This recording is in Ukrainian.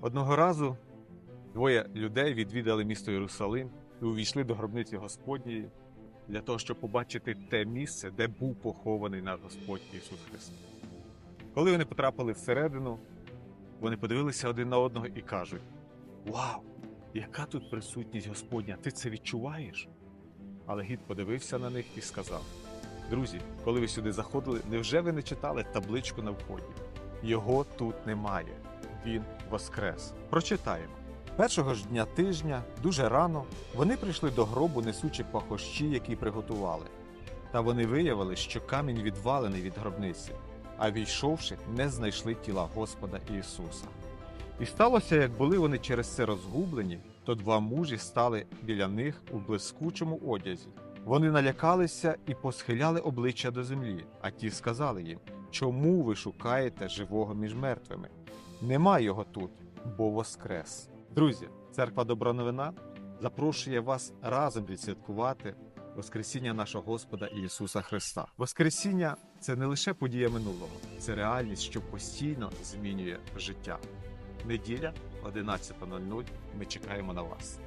Одного разу двоє людей відвідали місто Єрусалим і увійшли до гробниці Господньої для того, щоб побачити те місце, де був похований наш Господь Ісус Христос. Коли вони потрапили всередину, вони подивилися один на одного і кажуть: Вау! Яка тут присутність Господня? Ти це відчуваєш? Але гід подивився на них і сказав: Друзі, коли ви сюди заходили, невже ви не читали табличку на вході? Його тут немає. Він воскрес. Прочитаємо. Першого ж дня тижня, дуже рано, вони прийшли до гробу, несучи пахощі, які приготували. Та вони виявили, що камінь відвалений від гробниці, а війшовши, не знайшли тіла Господа Ісуса. І сталося, як були вони через це розгублені, то два мужі стали біля них у блискучому одязі. Вони налякалися і посхиляли обличчя до землі, а ті сказали їм: Чому ви шукаєте живого між мертвими? Нема його тут, бо воскрес. Друзі, церква Добра Новина запрошує вас разом відсвяткувати Воскресіння нашого Господа Ісуса Христа. Воскресіння це не лише подія минулого, це реальність, що постійно змінює життя. Неділя 11.00. Ми чекаємо на вас.